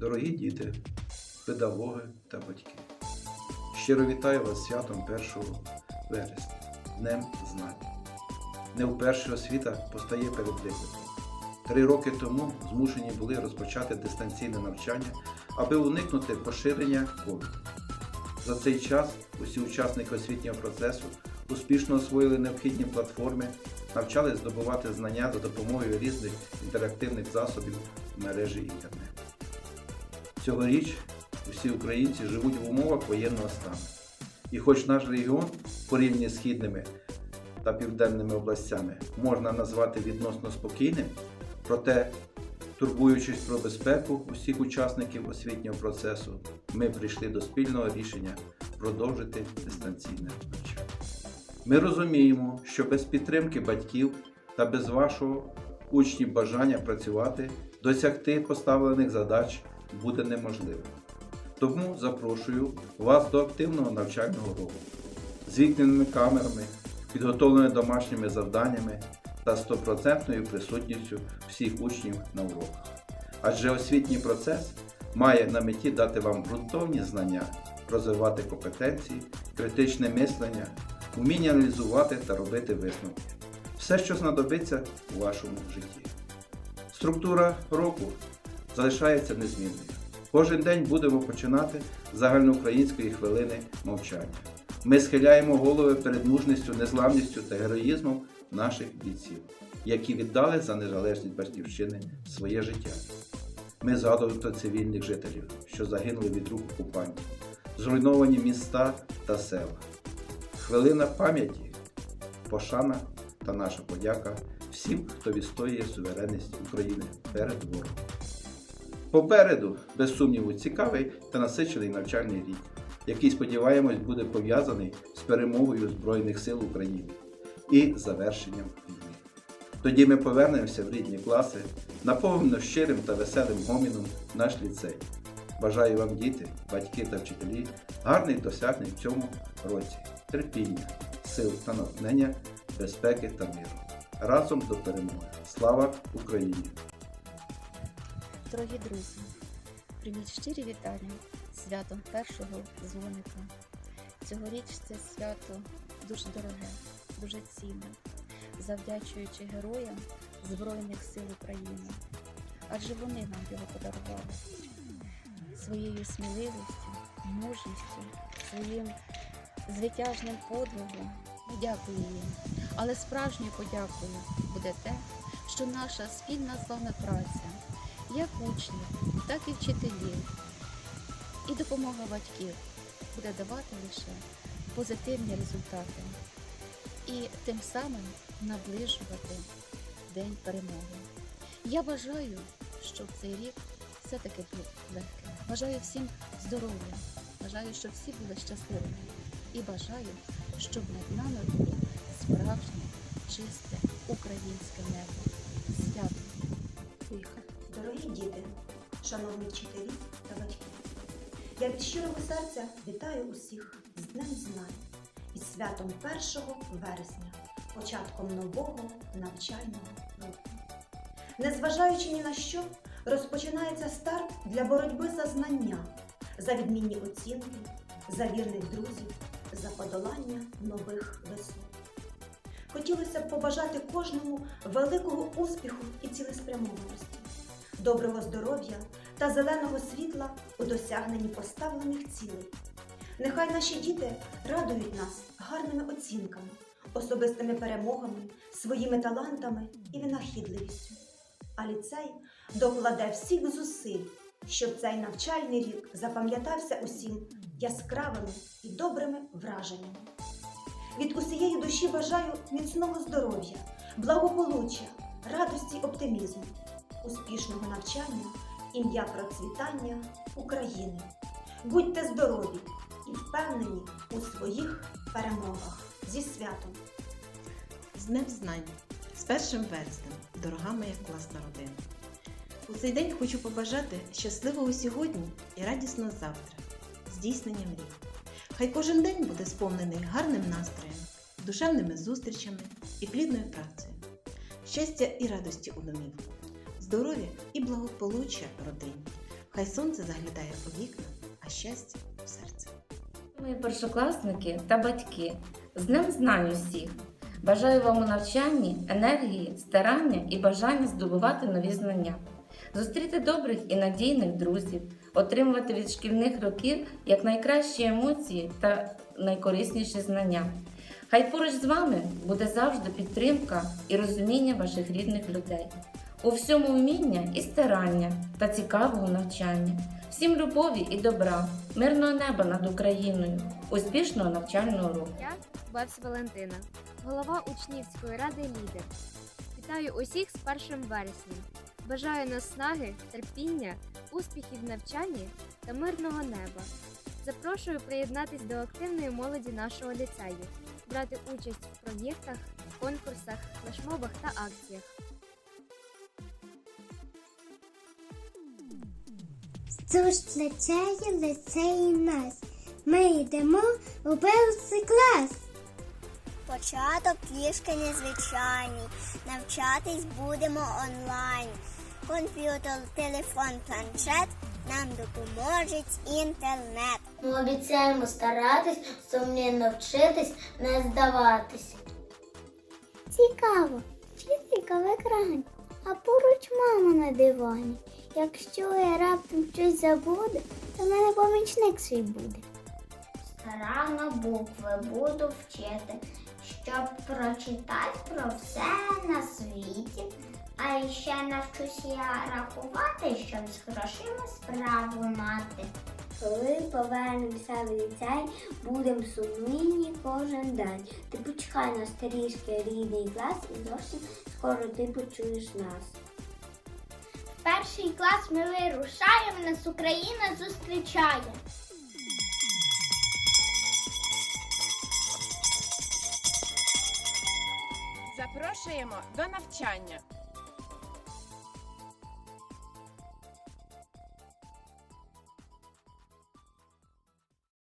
Дорогі діти, педагоги та батьки. Щиро вітаю вас святом 1 вересня, Днем Знань. Не вперше освіта постає перед викликом. Три роки тому змушені були розпочати дистанційне навчання, аби уникнути поширення COVID. За цей час усі учасники освітнього процесу успішно освоїли необхідні платформи, навчались здобувати знання за допомогою різних інтерактивних засобів в мережі інтернет. Цьогоріч усі українці живуть в умовах воєнного стану. І хоч наш регіон порівняно з східними та південними областями можна назвати відносно спокійним, проте, турбуючись про безпеку усіх учасників освітнього процесу, ми прийшли до спільного рішення продовжити дистанційне навчання. Ми розуміємо, що без підтримки батьків та без вашого учнів бажання працювати, досягти поставлених задач буде неможливо. Тому запрошую вас до активного навчального року з вікненими камерами, підготовленими домашніми завданнями та стопроцентною присутністю всіх учнів на уроках. Адже освітній процес має на меті дати вам ґрунтовні знання, розвивати компетенції, критичне мислення, вміння аналізувати та робити висновки. Все, що знадобиться у вашому житті. Структура року залишається незмінною. Кожен день будемо починати загальноукраїнської хвилини мовчання. Ми схиляємо голови перед мужністю, незламністю та героїзмом наших бійців, які віддали за незалежність батьківщини своє життя. Ми згадуємо цивільних жителів, що загинули від рук окупантів, зруйновані міста та села. Хвилина пам'яті, пошана та наша подяка всім, хто відстоює суверенність України перед ворогом. Попереду, без сумніву, цікавий та насичений навчальний рік, який, сподіваємось, буде пов'язаний з перемогою Збройних сил України і завершенням війни. Тоді ми повернемося в рідні класи, наповнено щирим та веселим гоміном наш ліцей. Бажаю вам, діти, батьки та вчителі, гарних досягнень в цьому році, терпіння, сил та натхнення, безпеки та миру. Разом до перемоги. Слава Україні! Дорогі друзі, прийміть щирі вітання святом першого дзвоника. Цьогоріч це свято дуже дороге, дуже цінне, завдячуючи героям Збройних сил України. Адже вони нам його подарували своєю сміливістю, мужністю, своїм звитяжним подвигом. Дякую їм. Але справжньою подякою буде те, що наша спільна вами праця як учнів, так і вчителів, і допомога батьків буде давати лише позитивні результати і тим самим наближувати День перемоги. Я бажаю, щоб цей рік все-таки був легким. Бажаю всім здоров'я, бажаю, щоб всі були щасливими. І бажаю, щоб над нами було справжнє, чисте українське небо. Свято! Поїхали. Діти, шановні вчителі та батьки, я від щирого серця вітаю усіх з Днем Знань і святом 1 вересня, початком нового навчального року. Незважаючи ні на що, розпочинається старт для боротьби за знання, за відмінні оцінки, за вірних друзів, за подолання нових висот. Хотілося б побажати кожному великого успіху і цілеспрямованості, доброго здоров'я та зеленого світла у досягненні поставлених цілей. Нехай наші діти радують нас гарними оцінками, особистими перемогами, своїми талантами і винахідливістю. А ліцей докладе всіх зусиль, щоб цей навчальний рік запам'ятався усім яскравими і добрими враженнями. Від усієї душі бажаю міцного здоров'я, благополуччя, радості, оптимізму, успішного навчання, ім'я процвітання України. Будьте здорові і впевнені у своїх перемогах зі святом! З Днем Знань, з першим вереснем, дорога моя класна родина. У цей день хочу побажати щасливого сьогодні і радісного завтра, здійснення мрій. Хай кожен день буде сповнений гарним настроєм, душевними зустрічами і плідною працею, щастя і радості у домівку, здоров'я і благополуччя родині. Хай сонце заглядає у вікна, а щастя у серце. Мої першокласники та батьки, з Днем знань усіх! Бажаю вам у навчанні енергії, старання і бажання здобувати нові знання, зустріти добрих і надійних друзів, отримувати від шкільних років якнайкращі емоції та найкорисніші знання. Хай поруч з вами буде завжди підтримка і розуміння ваших рідних людей. У всьому вміння і старання та цікавого навчання. Всім любові і добра, мирного неба над Україною, успішного навчального року. Я Бабс Валентина, голова учнівської ради Лідер. Вітаю усіх з 1 вереснем. Бажаю наснаги, терпіння, успіхів в навчанні та мирного неба. Запрошую приєднатись до активної молоді нашого ліцею, брати участь в проєктах, конкурсах, флешмобах та акціях. Тож ліцеї, ліцеї нас. Ми йдемо у перший клас. Початок трішки незвичайний. Навчатись будемо онлайн. Комп'ютер, телефон, планшет нам допоможуть інтернет. Ми обіцяємо старатись, сумлінно вчитись, не здаватись. Цікаво, вчителька в екрані, а поруч мама на дивані. Якщо я раптом щось забуду, то в мене помічник свій буде. Старанно букви буду вчити, щоб прочитати про все на світі. А ще навчусь я рахувати, щоб з грошима справу мати. Коли повернемося в ліцей, будем сумлінні кожен день. Ти почекай на старішки рідний клас і зовсім скоро ти почуєш нас. Перший клас ми вирушаємо, нас Україна зустрічає. Запрошуємо до навчання.